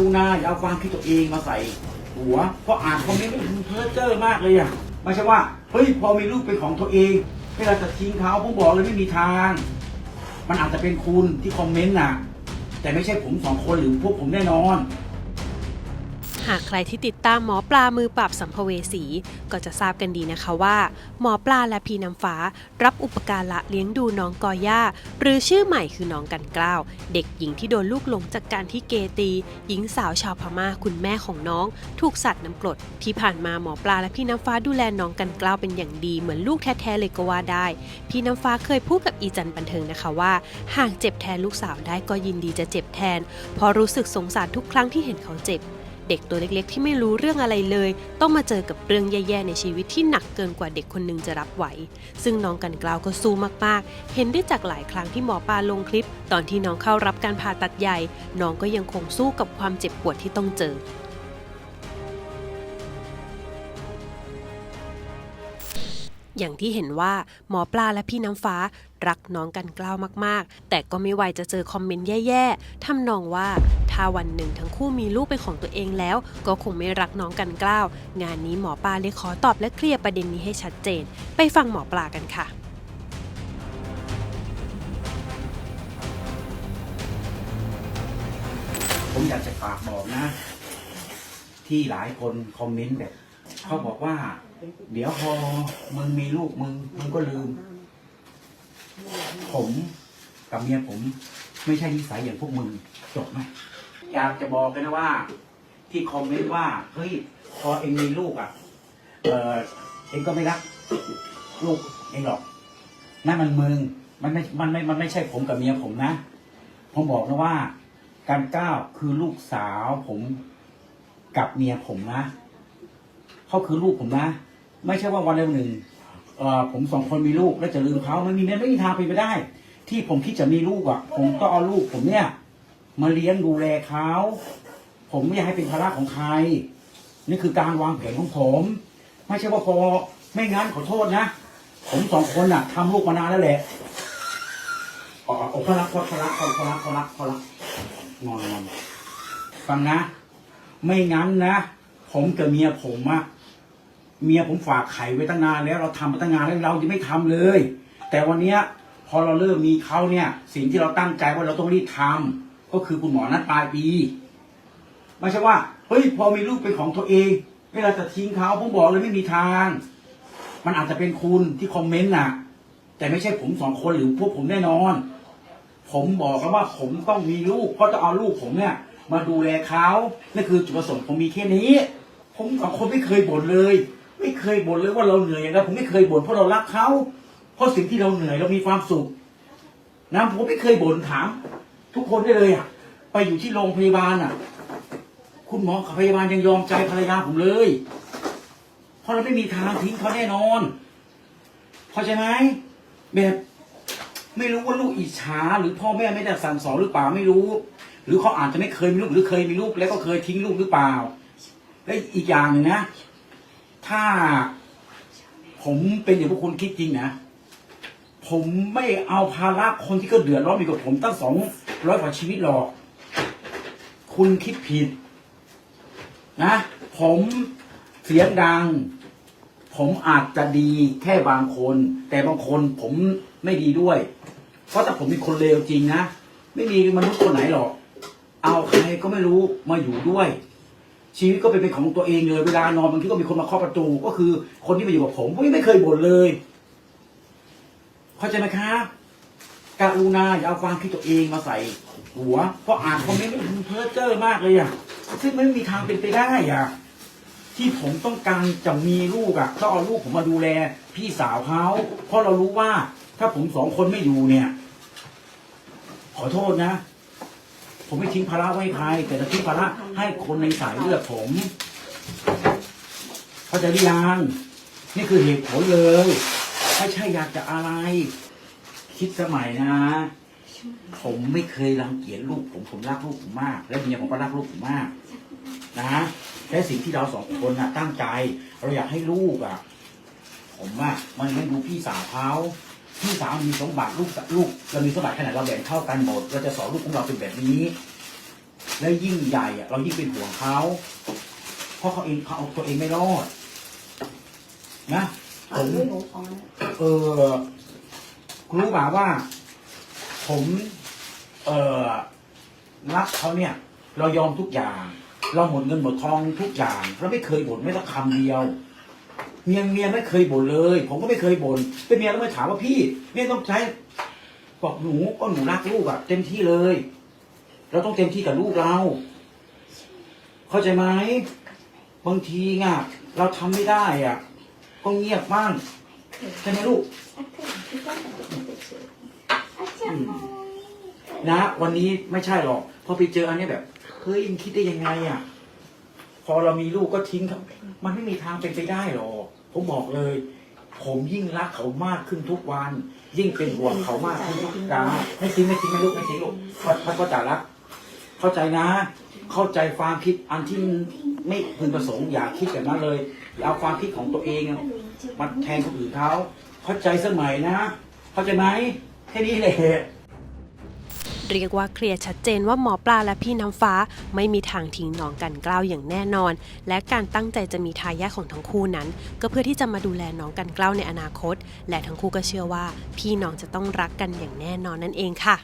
รุณาอย่าเอาความคิดตัวเองมาใส่ หัวเพราะอ่านคอมเมนต์มันเพ้อเจ้อมากเลยอะไม่ใช่ว่าเฮ้ยพอมีลูกเป็นของตัวเองให้เราจะทิ้งเขาผมบอกเลยไม่มีทาง มันอาจจะเป็นคุณที่คอมเมนต์น่ะ แต่ไม่ใช่ผมสองคนหรือพวกผมแน่นอนากใครที่ติดตามหมอปลามือปราบสัมภเวสี ก็จะทราบกันดีนะคะว่า หมอปลาและพีน้ำฟ้า รับอุปการะเลี้ยงดูน้องกอย่า หรือชื่อใหม่คือน้องกันกล้าว เด็กหญิงที่โดนลูกหลงจากการที่เกตี หญิงสาวชาวพม่าคุณแม่ของน้อง ถูกสัตว์น้ำกรดที่ผ่านมาหมอปลาและพี่น้ำฟ้าดูแลน้องกันกล้าวเป็นอย่างดีเหมือนลูกแท้ๆเลยก็ว่าได้ พี่น้ำฟ้าเคยพูดกับอีจันบันเทิงนะคะว่า หากเจ็บแทนลูกสาวได้ก็ยินดีจะเจ็บแทนเพราะรู้สึกสงสารทุกครั้งที่เห็นเขาเจ็บ เด็กตัวเล็กๆ ที่ไม่รู้เรื่องอะไรเลย ต้องมาเจอกับเรื่องแย่ๆในชีวิตที่หนักเกินกว่าเด็กคนหนึงจะรับไหว ซึ่งน้องกันกล่าวก็สู้มากๆ เห็นได้จากหลายครั้งที่หมอปลาลงคลิป ตอนที่น้องเข้ารับการผ่าตัดใหญ่ น้องก็ยังคงสู้กับความเจ็บปวดที่ต้องเจออย่างที่เห็นว่าหมอปลาและพี่น้ำฟ้ารักน้องกันกล้าวมากๆ แต่ก็ไม่ไหวจะเจอคอมเมนต์แย่ๆทำนองว่า ถ้าวันหนึ่งทั้งคู่มีลูกเป็นของตัวเองแล้ว ก็คงไม่รักน้องกันกล้าว งานนี้หมอปลาเลยขอตอบและเคลียร์ประเด็นนี้ให้ชัดเจน ไปฟังหมอปลากันค่ะ ผมอยากจะฝากบอกนะ ที่หลายคนคอมเมนต์แบบเขาบอกว่า เดี๋ยวพอมึงมีลูกมึงมึงก็ลืม ผมกับเมียผมไม่ใช่นิสัยอย่างพวกมึงจบไหม อยากจะบอกกันนะว่า ที่คอมเมนต์ว่าเฮ้ยพอเองมีลูกอะ เออเองก็ไม่รัก ลูกเองหรอกนั่นมันมึงมันไม่มันไม่มันไม่ใช่ผมกับเมียผมนะผมบอกนะว่า การก้าวคือลูกสาวผมกับเมียผมนะเขาคือลูกผมนะ ไม่ใช่ว่าวันใดวันหนึ่งเอ่อผมสองคนมีลูกแล้วจะลืมเขามันมีไม่มีทางเป็นไปได้ ที่ผมคิดจะมีลูกอะ ผมก็เอาลูกผมเนี่ย มาเลี้ยงดูแลเขาผมไม่อยากให้เป็นภาระของใคร นี่คือการวางแผนของผม ไม่ใช่ว่าพอไม่งั้นขอโทษนะ ผมสองคนน่ะทำลูกมานานแล้วแหละอ๋ออ๋อเขารักเขารักเขารักเขารักเขารักนอนนอนฟังนะ ไม่งั้นนะผมกับเมียผมอะเมียผมฝากไข่ไว้ตั้งนานแล้วเราทำมาตั้งนานแล้วเรายังไม่ทำเลย แต่วันเนี้ย พอเราเริ่มมีเขาเนี่ย สิ่งที่เราตั้งใจว่าเราต้องรีบทำ ก็คือคุณหมอนัดปลายปีไม่ใช่ว่าเฮ้ยพอมีลูกเป็นของตัวเองให้เราจะทิ้งเขาผมบอกเลยไม่มีทาง มันอาจจะเป็นคุณที่คอมเมนต์น่ะ แต่ไม่ใช่ผมสองคนหรือพวกผมแน่นอน ผมบอกแล้วว่าผมต้องมีลูก เพราะจะเอาลูกผมเนี่ย มาดูแลเขานั่นคือจุดประสงค์ผมมีแค่นี้ ผมสองคนไม่เคยบ่นเลย ไม่เคยบ่นเลยว่าเราเหนื่อยนั้นผมไม่เคยบ่นเพราะเรารักเขาเพราะสิ่งที่เราเหนื่อยเรามีความสุขนะผมไม่เคยบ่นถาม ทุกคนได้เลยอะ ไปอยู่ที่โรงพยาบาลอะ คุณหมอกับพยาบาลยังยอมใจภรรยาผมเลย เพราะเราไม่มีทางทิ้งเขาแน่นอนเข้าใจไหมแบบไม่รู้ว่าลูกอิจฉาหรือพ่อแม่ไม่ได้สั่งสอนหรือเปล่าไม่รู้ หรือเขาอาจจะไม่เคยมีลูกหรือเคยมีลูกแล้วก็เคยทิ้งลูกหรือเปล่าและอีกอย่างหนึ่งนะ ถ้าผมเป็นอย่างพวกคุณคิดจริงนะ ผมไม่เอาภาระคนที่ก็เดือดร้อนมีกับผมตั้งสองร้อยกว่าชีวิตหรอก คุณคิดผิด นะ ผมเสียงดัง ผมอาจจะดีแค่บางคน แต่บางคนผมไม่ดีด้วย เพราะถ้าผมเป็นคนเลวจริงนะ ไม่มีมนุษย์คนไหนหรอก เอาใครก็ไม่รู้มาอยู่ด้วย ชีวิตก็เป็นของตัวเองเลยเวลานอนบางทีก็มีคนมาเคาะประตู ก็คือคนที่มาอยู่กับผมผมไม่เคยบ่นเลย เข้าใจไหมครับกรุณาอย่าเอาความคิดตัวเองมาใส่ หัว เพราะอ่านคอมเมนต์มันเพ้อเจ้อมากเลยอะ ซึ่งไม่มีทางเป็นไปได้อะ ที่ผมต้องการจะมีลูกอะ่ะก็เอาลูกผมมาดูแล พี่สาวเขาเพราะเรารู้ว่า ถ้าผมสองคนไม่อยู่เนี่ย ขอโทษนะ ผมไม่ทิ้งภาระไว้ให้ใครแต่จะทิ้งภาระให้คนในสายเลือดผมเข้าใจหรือยังนี่คือเหตุผลเลย ไม่ใช่อยากจะอะไร คิดสมัยนะ ผมไม่เคยรังเกียจลูกผมผมรักลูกผมมาก และเมียผมก็รักลูกผมมาก นะและสิ่งที่เราสองคนนะตั้งใจ เราอยากให้ลูกอะ ผมว่ามันไม่ดูพี่สาวเขาพี่สาวมีสมบัติลูกลูกเรามีสมบัติขนาดเราแบ่งเท่ากันหมดเราจะสอนลูกของเราเป็นแบบนี้ แล้วยิ่งใหญ่อะเรายิ่งเป็นห่วงเขาเพราะเขาเองเขาเอาตัวเองไม่รอด นะ ผเอามด้วยหนูพอนะเออรู้ป่าว่า ผม เออรักเขาเนี่ย เรายอมทุกอย่าง เราหมดเงินหมดทองทุกอย่างเราไม่เคยบ่นไม่ต้องคำเดียวเมียเมียไม่เคยบ่นเลย ผมก็ไม่เคยบ่นเป็นเมียแล้วมาถามว่าพี่เนี่ยต้องใช้บอกหนูก็หนูรักลูกอะเต็มที่เลย เราต้องเต็มที่กับลูกเรา เข้าใจไหมบางทีอะเราทำไม่ได้อะ ก็เงียบบ้างใช่ไหมลูกนะ วันนี้ไม่ใช่หรอกพอไปเจออันนี้แบบเฮ้ยมึงคิดได้ยังไงอะ พอเรามีลูกก็ทิ้งเขามันไม่มีทางเป็นไปได้หรอกผมบอกเลย ผมยิ่งรักเขามากขึ้นทุกวัน ยิ่งเป็นห่วงเขามากขึ้นทุกการไม่ทิ้งไม่ทิ้งไม่ลูกไม่ทิ้งลูกพ่อพ่อก็จะรัก เข้าใจนะ เข้าใจความคิดอันที่ไม่พึงประสงค์อย่าคิดแบบนั้นเลยอย่าเอาความคิดของตัวเองมาแทนคนอื่นเขาเข้าใจสมัยนะ เข้าใจไหมแค่นี้เลยเรียกว่าเคลียร์ชัดเจนว่าหมอปลาและพี่น้ำฟ้าไม่มีทางทิ้งน้องกันกล้าวอย่างแน่นอน และการตั้งใจจะมีทายาทของทั้งคู่นั้น ก็เพื่อที่จะมาดูแลน้องกันกล้าวในอนาคต และทั้งคู่ก็เชื่อว่า พี่น้องจะต้องรักกันอย่างแน่นอนนั่นเองค่ะ